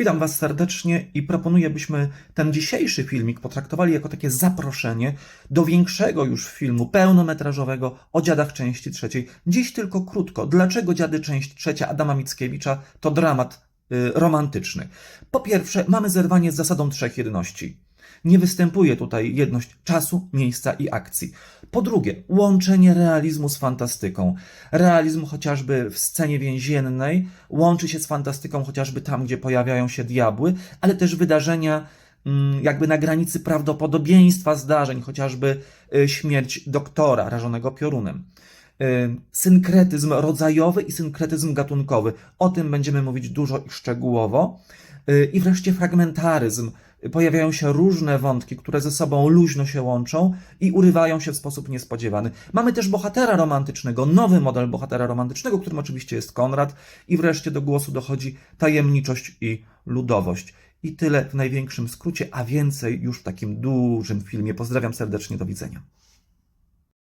Witam Was serdecznie i proponuję, byśmy ten dzisiejszy filmik potraktowali jako takie zaproszenie do większego już filmu pełnometrażowego o dziadach części trzeciej. Dziś tylko krótko. Dlaczego dziady część trzecia Adama Mickiewicza to dramat y, romantyczny? Po pierwsze, mamy zerwanie z zasadą trzech jedności. Nie występuje tutaj jedność czasu, miejsca i akcji. Po drugie, łączenie realizmu z fantastyką. Realizm chociażby w scenie więziennej łączy się z fantastyką chociażby tam, gdzie pojawiają się diabły, ale też wydarzenia mm, jakby na granicy prawdopodobieństwa zdarzeń, chociażby y, śmierć doktora rażonego piorunem. Y, Synkretyzm rodzajowy i synkretyzm gatunkowy. O tym będziemy mówić dużo i szczegółowo. Y, I wreszcie fragmentaryzm. Pojawiają się różne wątki, które ze sobą luźno się łączą i urywają się w sposób niespodziewany. Mamy też bohatera romantycznego, nowy model bohatera romantycznego, którym oczywiście jest Konrad. I wreszcie do głosu dochodzi tajemniczość i ludowość. I tyle w największym skrócie, a więcej już w takim dużym filmie. Pozdrawiam serdecznie, do widzenia.